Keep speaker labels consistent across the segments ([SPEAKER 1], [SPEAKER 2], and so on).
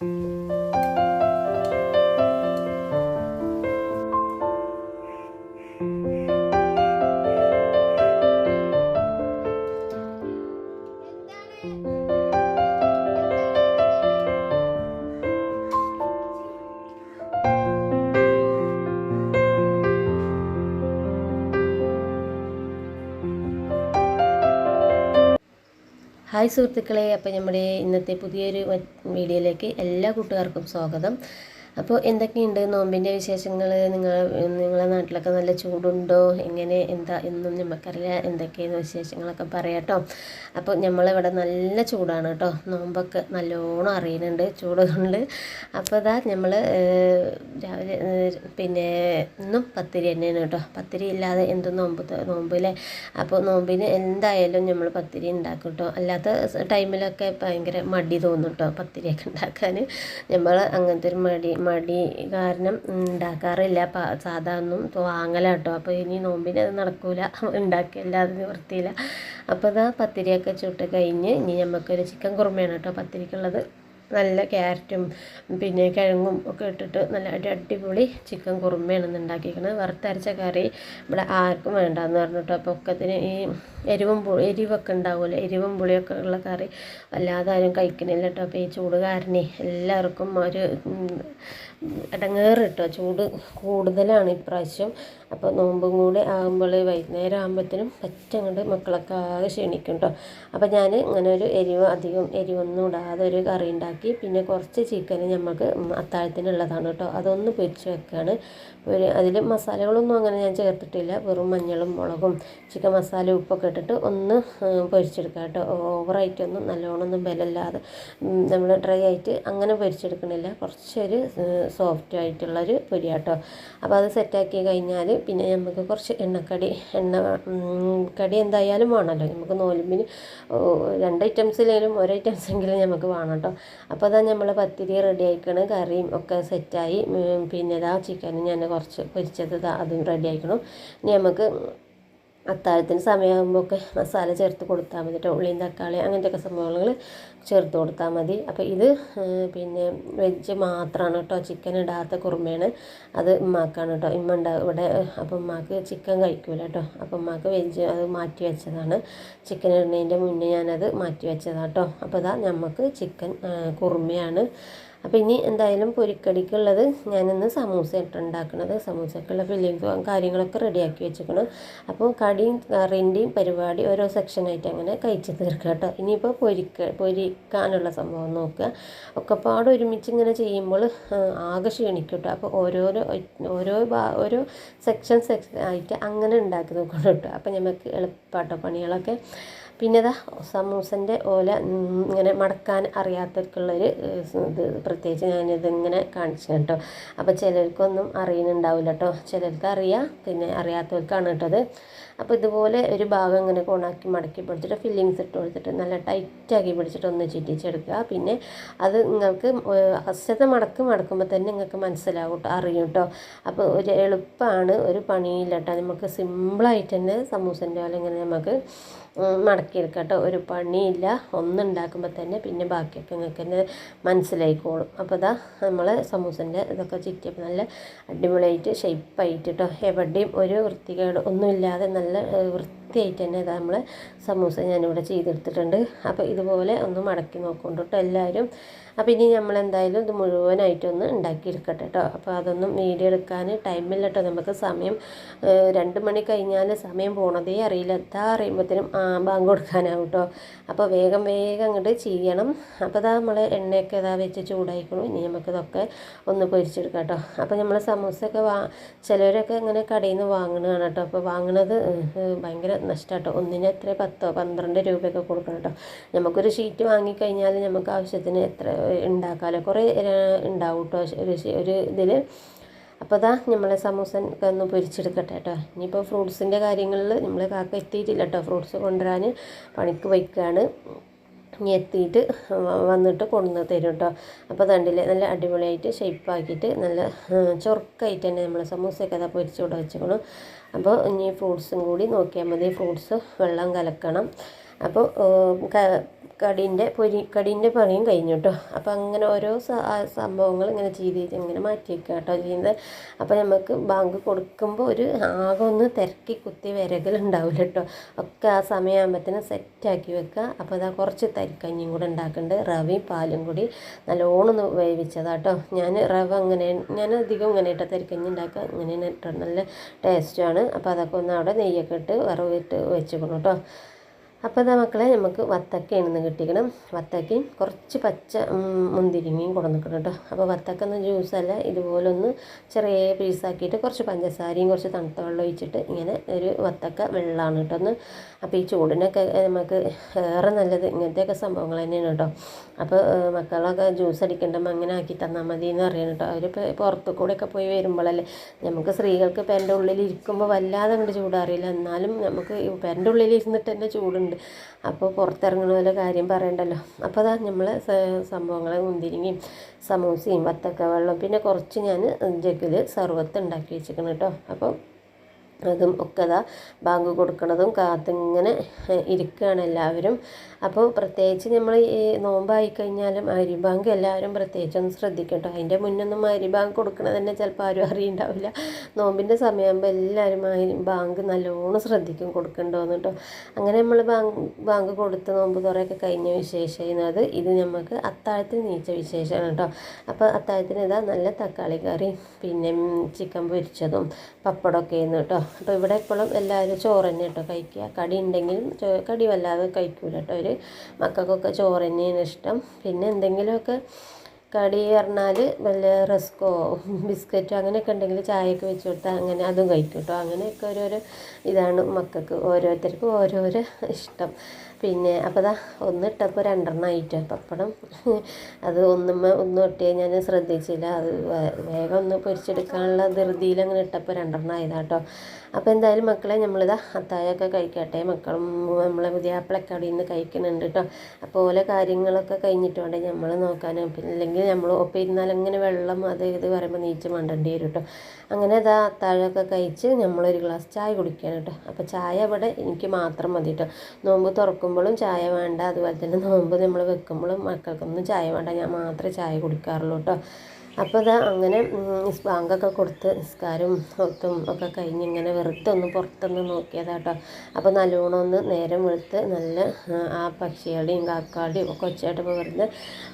[SPEAKER 1] Música hi സുഹൃത്തുക്കളെ അപ്പോൾ നമ്മുടെ ഇന്നത്തെ പുതിയൊരു വീഡിയോയിലേക്ക് എല്ലാ കൂട്ടുകാർക്കും സ്വാഗതം. അപ്പോൾ എന്തൊക്കെയുണ്ട് നോമ്പിന്റെ വിശേഷങ്ങൾ നിങ്ങൾ നിങ്ങളുടെ നാട്ടിലൊക്കെ നല്ല ചൂടുണ്ടോ? എങ്ങനെ എന്താ? എന്നും നമുക്കറിയില്ല എന്തൊക്കെയാണ് വിശേഷങ്ങളൊക്കെ പറയാട്ടോ അപ്പോൾ നമ്മളിവിടെ നല്ല ചൂടാണ് കേട്ടോ നോമ്പൊക്കെ നല്ലോണം അറിയുന്നുണ്ട് ചൂട് കൊണ്ട്. അപ്പോൾ അതാ നമ്മൾ രാവിലെ പിന്നെ ഇന്നും പത്തിരി തന്നെയാണ് കേട്ടോ പത്തിരി ഇല്ലാതെ എന്ത് നോമ്പ് നോമ്പില്ലേ? നോമ്പിലെ അപ്പോൾ നോമ്പിന് എന്തായാലും നമ്മൾ പത്തിരി ഉണ്ടാക്കും കേട്ടോ അല്ലാത്ത ടൈമിലൊക്കെ ഭയങ്കര മടി തോന്നും കേട്ടോ പത്തിരിയൊക്കെ ഉണ്ടാക്കാൻ നമ്മൾ അങ്ങനത്തെ ഒരു മടി മടി കാരണം ഉണ്ടാക്കാറില്ല. സാധാ ഒന്നും വാങ്ങലാട്ടോ അപ്പോൾ ഇനി നോമ്പിനെ അത് നടക്കൂല. ഉണ്ടാക്കില്ല അത് നിവർത്തിയില്ല. അപ്പോൾ അതാ പത്തിരിയൊക്കെ ചുട്ട് കഴിഞ്ഞ് ഇനി നമുക്കൊരു ചിക്കൻ കുറുമയാണ് കേട്ടോ പത്തിരിക്കുള്ളത് നല്ല ക്യാരറ്റും പിന്നെ കിഴങ്ങും ഒക്കെ ഇട്ടിട്ട് നല്ല അടി അടിപൊളി ചിക്കൻ കുറുമയാണ് ഉണ്ടാക്കിയിരിക്കുന്നത് വറുത്തരച്ച കറി ഇവിടെ ആർക്കും വേണ്ടാന്ന് പറഞ്ഞിട്ട്. അപ്പോൾ ഒക്കത്തിന് ഈ എരിവും എരിവൊക്കെ ഉണ്ടാവുമല്ലോ എരിവും പുളിയൊക്കെ ഉള്ള കറി. വല്ലാതെ ആരും കഴിക്കണില്ല കേട്ടോ. അപ്പോൾ ഈ ചൂട് കാരണേ എല്ലാവർക്കും ഒരു ഇടങ്ങേറ് കേട്ടോ. ചൂട് കൂടുതലാണ് ഇപ്രാവശ്യം. അപ്പോൾ നോമ്പും കൂടി ആകുമ്പോൾ വൈകുന്നേരം ആകുമ്പോഴത്തേനും പറ്റങ്ങോട്ട് മക്കളൊക്കെ ആകെ ക്ഷണിക്കും കേട്ടോ. അപ്പോൾ ഞാൻ ഇങ്ങനെ ഒരു എരിവ് അധികം എരിവൊന്നും ഇടാതെ ഒരു കറി ഉണ്ടാക്കി. പിന്നെ കുറച്ച് ചിക്കൻ നമുക്ക് അത്താഴത്തിനുള്ളതാണ് കേട്ടോ. അതൊന്ന് പൊരിച്ച് വെക്കുകയാണ് അതിൽ മസാലകളൊന്നും അങ്ങനെ ഞാൻ ചേർത്തിട്ടില്ല. വെറും മഞ്ഞളും മുളകും ചിക്കൻ മസാല ഉപ്പൊക്കെ ഇട്ടിട്ട് ഒന്ന് പൊരിച്ചെടുക്കുക കേട്ടോ. ഓവറായിട്ടൊന്നും നല്ലോണം ഒന്നും ബലമില്ലാതെ നമ്മൾ ഡ്രൈ ആയിട്ട് അങ്ങനെ പൊരിച്ചെടുക്കണില്ല. കുറച്ചൊരു സോഫ്റ്റ് ആയിട്ടുള്ളൊരു പൊരിയാട്ടോ. അപ്പോൾ അത് സെറ്റാക്കി കഴിഞ്ഞാൽ പിന്നെ നമുക്ക് കുറച്ച് എണ്ണക്കടി എണ്ണ കടി എന്തായാലും വേണമല്ലോ. നമുക്ക് നോലുമ്പിന് രണ്ട് ഐറ്റംസിലേലും ഒരു ഐറ്റംസ് എങ്കിലും നമുക്ക് വേണം കേട്ടോ. അപ്പോൾ അതാ നമ്മൾ പത്തിരി റെഡി ആയിക്കണ് കറിയും ഒക്കെ സെറ്റായി. പിന്നെ ഇതാ ചിക്കനും ഞാൻ കുറച്ച് പൊരിച്ചത് അതും റെഡി ആയിക്കണം. ഇനി നമുക്ക് അത്താഴത്തിന് സമയമാകുമ്പോൾ ഒക്കെ മസാല ചേർത്ത് കൊടുത്താൽ മതി. കേട്ടോ ഉള്ളിയും തക്കാളി അങ്ങനത്തെയൊക്കെ സംഭവങ്ങൾ ചേർത്ത് കൊടുത്താൽ മതി. അപ്പോൾ ഇത് പിന്നെ വെജ് മാത്രമാണ് കേട്ടോ. ചിക്കൻ ഇടാത്ത കുറുമയാണ് അത് ഉമ്മാക്കാണ് കേട്ടോ. ഇമ്മ ഉണ്ടാവും ഇവിടെ അപ്പം ഉമ്മാക്ക് ചിക്കൻ കഴിക്കൂല കേട്ടോ. അപ്പം ഉമ്മാക്ക് വെജ് അത് മാറ്റി വെച്ചതാണ്. ചിക്കൻ ഇടുന്നതിന്റെ മുന്നേ ഞാനത് മാറ്റി വെച്ചതാണ് കേട്ടോ. അപ്പോൾ അതാ നമുക്ക് ചിക്കൻ കുറുമയാണ്. അപ്പോൾ ഇനി എന്തായാലും പൊരിക്കടിക്കുള്ളത് ഞാനിന്ന് സമൂസ ഇട്ട് ഉണ്ടാക്കുന്നത് സമൂസക്കുള്ള ഫില്ലിങ്സും കാര്യങ്ങളൊക്കെ റെഡിയാക്കി വെച്ചേക്കണം അപ്പോൾ കടിയും കറിന്റെയും പരിപാടി ഓരോ സെക്ഷനായിട്ട് അങ്ങനെ കഴിച്ച് തീർക്കുക കേട്ടോ. ഇനിയിപ്പോൾ പൊരിക്ക പൊരിക്കാനുള്ള സംഭവം നോക്കുക. ഒക്കെപ്പാട് ഒരുമിച്ച് ഇങ്ങനെ ചെയ്യുമ്പോൾ ആകെ ക്ഷീണിക്കും കേട്ടോ. അപ്പോൾ ഓരോരോ ഓരോ ഓരോ സെക്ഷൻ സെക്ഷൻ ആയിട്ട് അങ്ങനെ ഉണ്ടാക്കി നോക്കണം കേട്ടോ. അപ്പോൾ നമുക്ക് എളുപ്പമാട്ടോ പണികളൊക്കെ. പിന്നെ ഇതാ സമൂസന്റെ ഓല ഇങ്ങനെ മടക്കാൻ അറിയാത്തവർക്കുള്ളൊരു ഇത് പ്രത്യേകിച്ച് ഞാനിതിങ്ങനെ കാണിച്ചു കേട്ടോ. അപ്പോൾ ചിലർക്കൊന്നും അറിയുന്നുണ്ടാവില്ല കേട്ടോ. ചിലർക്ക് അറിയാം പിന്നെ അറിയാത്തവർക്കാണ് കേട്ടത് അപ്പോൾ ഇതുപോലെ ഒരു ഭാഗം ഇങ്ങനെ കോണാക്കി മടക്കി പിടിച്ചിട്ട് ഫില്ലിങ്സ് ഇട്ട് കൊടുത്തിട്ട് നല്ല ടൈറ്റാക്കി പിടിച്ചിട്ട് ഒന്ന് ചിറ്റിച്ചെടുക്കുക. പിന്നെ അത് നിങ്ങൾക്ക് ഫസ്റ്റത്തെ മടക്ക് മടക്കുമ്പോൾ തന്നെ നിങ്ങൾക്ക് മനസ്സിലാവും കേട്ടോ അറിയും കേട്ടോ. അപ്പോൾ ഒരു എളുപ്പമാണ് ഒരു പണിയില്ല കേട്ടോ. നമുക്ക് സിമ്പിളായിട്ട് തന്നെ സമൂസന്റെ പോലെ ഇങ്ങനെ നമുക്ക് മടക്കിയെടുക്കാം കേട്ടോ. ഒരു പണിയില്ല. ഒന്നുണ്ടാക്കുമ്പോൾ തന്നെ പിന്നെ ബാക്കിയൊക്കെ നിങ്ങൾക്ക് തന്നെ മനസ്സിലായിക്കോളും. അപ്പോൾ ഇതാ നമ്മൾ സമൂസന്റെ ഇതൊക്കെ ചുറ്റിയപ്പോൾ നല്ല അടിപൊളിയായിട്ട് ഷേപ്പായിട്ട് കേട്ടോ എവിടെയും ഒരു വൃത്തികേട് ഒന്നുമില്ലാതെ നല്ല വൃത്തിയായിട്ട് തന്നെ ഇതാ നമ്മൾ സമൂസ ഞാനിവിടെ ചെയ്തെടുത്തിട്ടുണ്ട്. അപ്പോൾ ഇതുപോലെ ഒന്ന് മടക്കി നോക്കൊണ്ട് കേട്ടോ എല്ലാവരും. അപ്പോൾ ഇനി നമ്മൾ എന്തായാലും ഇത് മുഴുവനായിട്ടൊന്ന് ഉണ്ടാക്കിയെടുക്കട്ടെ കേട്ടോ അപ്പോൾ അതൊന്നും വീഡിയോ എടുക്കാൻ ടൈമില്ല കേട്ടോ നമുക്ക് സമയം രണ്ട് മണി കഴിഞ്ഞാൽ സമയം പോണതേ അറിയില്ല. എന്താ അറിയുമ്പോഴത്തേനും ബാങ്ക് കൊടുക്കാനാവും കേട്ടോ അപ്പോൾ വേഗം വേഗം അങ്ങോട്ട് ചെയ്യണം. അപ്പോൾ ഇതാ നമ്മൾ എണ്ണയൊക്കെ ഇതാ വെച്ച് ചൂടായിക്കോളൂ ഇനി നമുക്കിതൊക്കെ ഒന്ന് പൊരിച്ചെടുക്കാം കേട്ടോ അപ്പോൾ നമ്മൾ സമൂസയൊക്കെ വാ ചിലവരൊക്കെ ഇങ്ങനെ കടയിൽ നിന്ന് വാങ്ങണതാണ് കേട്ടോ അപ്പോൾ വാങ്ങണത് ഭയങ്കര നഷ്ടം കേട്ടോ ഒന്നിന് എത്ര? പത്തോ? പന്ത്രണ്ട് രൂപയൊക്കെ കൊടുക്കണം കേട്ടോ നമുക്കൊരു ഷീറ്റ് വാങ്ങിക്കഴിഞ്ഞാൽ നമുക്ക് ആവശ്യത്തിന് എത്ര ഉണ്ടാക്കാമല്ലോ കുറേ ഉണ്ടാവും കേട്ടോ ഒരു ഒരു ഇതിൽ അപ്പോൾ അതാ നമ്മളെ സമൂസൻ ഒന്ന് പൊരിച്ചെടുക്കട്ടെ കേട്ടോ. ഇനിയിപ്പോൾ ഫ്രൂട്ട്സിന്റെ കാര്യങ്ങളിൽ നമ്മൾ കാക്ക എത്തിയിട്ടില്ല കേട്ടോ. ഫ്രൂട്ട്സ് കൊണ്ടുവരാൻ പണിക്ക് വയ്ക്കുകയാണ് ഇനി എത്തിയിട്ട് വന്നിട്ട് കൊണ്ടുവന്ന് തരും കേട്ടോ. അപ്പോൾ തണ്ടിൽ നല്ല അടിപൊളിയായിട്ട് ഷേപ്പാക്കിയിട്ട് നല്ല ചൊറുക്കായിട്ട് തന്നെ നമ്മൾ സമൂസയൊക്കെ അതാ പൊരിച്ചുകൂടെ വെച്ചേക്കണം. അപ്പോൾ ഇനി ഫ്രൂട്ട്സും കൂടി നോക്കിയാൽ മതി. ഫ്രൂട്ട്സ് വെള്ളം കലക്കണം. അപ്പോൾ കടീന്റെ പൊരി കടീന്റെ പണിയും കഴിഞ്ഞു കേട്ടോ അപ്പോൾ അങ്ങനെ ഓരോ സംഭവങ്ങൾ ഇങ്ങനെ ചെയ്ത് ചെയ്ത് ഇങ്ങനെ മാറ്റി വെക്കുക കേട്ടോ ചെയ്യുന്നത്. അപ്പോൾ നമുക്ക് ബാങ്ക് കൊടുക്കുമ്പോൾ ഒരു ആകെ ഒന്ന് തിരക്കി കുത്തി വിരകലുണ്ടാവില്ല കേട്ടോ ഒക്കെ ആ സമയമാകുമ്പോഴത്തേനും സെറ്റാക്കി വെക്കുക അപ്പോൾ അതാ കുറച്ച് തരിക്കഞ്ഞിയും കൂടെ ഉണ്ടാക്കുന്നുണ്ട് റവയും പാലും കൂടി നല്ലോണം ഒന്ന് വേവിച്ചതാട്ടോ ഞാൻ റവ അങ്ങനെ ഞാൻ അധികം ഇങ്ങനെ ഇട്ട തരിക്കഞ്ഞി ഉണ്ടാക്കുക ഇങ്ങനെ ഇട്ടോ നല്ല ടേസ്റ്റാണ്. അപ്പോൾ അതൊക്കെ ഒന്ന് അവിടെ നെയ്യൊക്കെ ഇട്ട് വറവിട്ട് വെച്ചിക്കണം കേട്ടോ അപ്പോൾ ഇതാ മക്കളെ നമുക്ക് വത്തക്കയാണ് ഇന്ന് കിട്ടിക്കണം വത്തക്കയും കുറച്ച് പച്ച മുന്തിരിങ്ങയും കൊടുന്നിക്കണം കേട്ടോ. അപ്പോൾ വത്തക്ക ഒന്ന് ജ്യൂസല്ല ഇതുപോലെ ഒന്ന് ചെറിയ പീസാക്കിയിട്ട് കുറച്ച് പഞ്ചസാരയും കുറച്ച് തണുത്ത വെള്ളം ഒഴിച്ചിട്ട് ഇങ്ങനെ ഒരു വത്തക്ക വെള്ളമാണ് കേട്ടോ ഒന്ന്. അപ്പോൾ ഈ ചൂടിനൊക്കെ നമുക്ക് ഏറെ നല്ലത് ഇങ്ങനത്തെയൊക്കെ സംഭവങ്ങൾ തന്നെയാണ് കേട്ടോ. അപ്പോൾ മക്കളൊക്കെ ജ്യൂസ് അടിക്കേണ്ടപ്പോൾ അങ്ങനെ ആക്കി തന്നാൽ മതി എന്ന് അറിയണം കേട്ടോ. അവർ പുറത്തു കൂടെയൊക്കെ പോയി വരുമ്പോഴല്ലേ നമുക്ക് സ്ത്രീകൾക്ക് പെരന്റെ ഉള്ളിൽ ഇരിക്കുമ്പോൾ വല്ലാതെ അങ്ങോട്ട് ചൂടാറിയില്ല. എന്നാലും നമുക്ക് പെരന്റെ ഉള്ളിൽ ഇരുന്നിട്ട് തന്നെ ചൂടുണ്ട്. അപ്പോൾ പുറത്തിറങ്ങണ പോലെ കാര്യം പറയണ്ടല്ലോ. അപ്പോൾ അതാ നമ്മൾ സംഭവങ്ങളെ മുന്തിരിങ്ങയും സമൂസയും വത്തക്ക വെള്ളം പിന്നെ കുറച്ച് ഞാൻ ജഗ്ഗിൽ സർവത്ത് ഉണ്ടാക്കി വെച്ചിരിക്കണം കേട്ടോ. അപ്പോൾ അതും ഒക്കെ അതാ ബാങ്ക് കൊടുക്കണതും കാത്തിങ്ങനെ ഇരിക്കുകയാണ് എല്ലാവരും. അപ്പോൾ പ്രത്യേകിച്ച് നമ്മൾ ഈ നോമ്പായി കഴിഞ്ഞാലും അരി ബാങ്ക് എല്ലാവരും പ്രത്യേകിച്ച് ഒന്ന് ശ്രദ്ധിക്കട്ടോ. അതിന്റെ മുന്നൊന്നും അരി ബാങ്ക് കൊടുക്കണത് തന്നെ ചിലപ്പോൾ ആരും അറിയുണ്ടാവില്ല. നോമ്പിന്റെ സമയമാകുമ്പോൾ എല്ലാവരും അരി ബാങ്ക് നല്ലോണം ശ്രദ്ധിക്കും കൊടുക്കണ്ടോന്ന് കേട്ടോ അങ്ങനെ നമ്മൾ ബാങ്ക് ബാങ്ക് കൊടുത്ത നോമ്പ് കുറേയൊക്കെ കഴിഞ്ഞ വിശേഷിക്കുന്നത് ഇത് നമുക്ക് അത്താഴത്തിന് നീച്ച വിശേഷമാണ് കേട്ടോ അപ്പോൾ അത്താഴത്തിന് ഇതാ നല്ല തക്കാളി കറി പിന്നെ ചിക്കൻ പൊരിച്ചതും പപ്പടമൊക്കെ ആയിരുന്നു കേട്ടോ അപ്പോൾ ഇവിടെ എപ്പോഴും എല്ലാവരും ചോറ് തന്നെ കേട്ടോ കഴിക്കുക. കടി ഉണ്ടെങ്കിലും കടി വല്ലാതെ കഴിക്കൂല കേട്ടോ. അവർ മക്കൾക്കൊക്കെ ചോറ് തന്നെയാണ് ഇഷ്ടം. പിന്നെ എന്തെങ്കിലുമൊക്കെ കടി പറഞ്ഞാൽ വല്ല റസ്കോ ബിസ്ക്കറ്റോ അങ്ങനെയൊക്കെ ഉണ്ടെങ്കിൽ ചായയൊക്കെ വെച്ച് കൊടുത്താൽ അങ്ങനെ അതും കഴിക്കും കേട്ടോ. അങ്ങനെയൊക്കെ ഓരോരോ ഇതാണ് മക്കൾക്ക് ഓരോരുത്തർക്കും ഓരോരോ ഇഷ്ടം. പിന്നെ അപ്പോൾ ദാ ഒന്ന് ഇട്ടപ്പോൾ രണ്ടെണ്ണം ആയിട്ട് പപ്പടം അത് ഒന്നുമ്മ ഒന്നും ഇട്ടേ ഞാൻ ശ്രദ്ധിച്ചില്ല. അത് വേഗം ഒന്ന് പൊരിച്ചെടുക്കാനുള്ള ധൃതിയിൽ അങ്ങനെ ഇട്ടപ്പോൾ രണ്ടെണ്ണം ആയതാട്ടോ അപ്പോൾ എന്തായാലും മക്കളെ നമ്മളിതാ അത്തായൊക്കെ കഴിക്കട്ടെ. മക്കളും നമ്മളെ പുതിയാപ്പിളൊക്കെ അവിടെ നിന്ന് കഴിക്കുന്നുണ്ട് കേട്ടോ. അപ്പോൾ ഓരോ കാര്യങ്ങളൊക്കെ കഴിഞ്ഞിട്ട് വേണ്ടേ നമ്മൾ നോക്കാനും. പിന്നെ അല്ലെങ്കിൽ നമ്മൾ ഒപ്പം ഇരുന്നാൽ അങ്ങനെ വെള്ളം അത് ഇത് പറയുമ്പോൾ നീച്ച് മണ്ടേണ്ടി വരും കേട്ടോ അങ്ങനെ അതാ അത്താഴമൊക്കെ കഴിച്ച് നമ്മളൊരു ഗ്ലാസ് ചായ കുടിക്കുകയാണ് കേട്ടോ അപ്പോൾ ചായ ഇവിടെ എനിക്ക് മാത്രം മതി കേട്ടോ നോമ്പ് തുറക്കുമ്പോഴും ചായ വേണ്ട. അതുപോലെ തന്നെ നോമ്പ് നമ്മൾ വെക്കുമ്പോഴും മക്കൾക്കൊന്നും ചായ വേണ്ട. ഞാൻ മാത്രമേ ചായ കുടിക്കാറുള്ളൂ കേട്ടോ അപ്പോൾ അത് അങ്ങനെ ബാങ്കൊക്കെ കൊടുത്ത് നിസ്കാരവും ഒത്തും ഒക്കെ കഴിഞ്ഞ് ഇങ്ങനെ വെറുതെ ഒന്ന് പുറത്തൊന്ന് നോക്കിയതാട്ടോ. അപ്പോൾ നല്ലോണം ഒന്ന് നേരം വെളുത്ത് നല്ല ആ, പക്ഷികളുടെയും കാക്കാളുടെയും ഒക്കെ ഒച്ചയായിട്ടപ്പോൾ വെറുതെ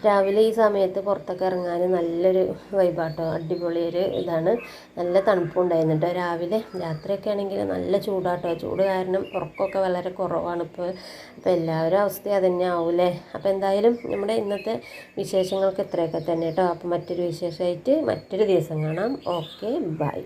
[SPEAKER 1] രാവിലെ ഈ സമയത്ത് പുറത്തൊക്കെ ഇറങ്ങാൻ നല്ലൊരു വൈബാട്ടോ അടിപൊളി ഒരു ഇതാണ്. നല്ല തണുപ്പുണ്ടായിരുന്നു കേട്ടോ രാവിലെ രാത്രിയൊക്കെ ആണെങ്കിൽ നല്ല ചൂടാട്ടോ. ചൂട് കാരണം ഉറക്കമൊക്കെ വളരെ കുറവാണ് ഇപ്പോൾ. അപ്പോൾ എല്ലാവരും അവസ്ഥ അതന്നെ ആവൂലേ അപ്പോൾ എന്തായാലും നമ്മുടെ ഇന്നത്തെ വിശേഷങ്ങൾക്ക് ഇത്രയൊക്കെ തന്നെ കേട്ടോ അപ്പോൾ മറ്റൊരു വിശേഷമായിട്ട് മറ്റൊരു ദിവസം കാണാം. Okay bye.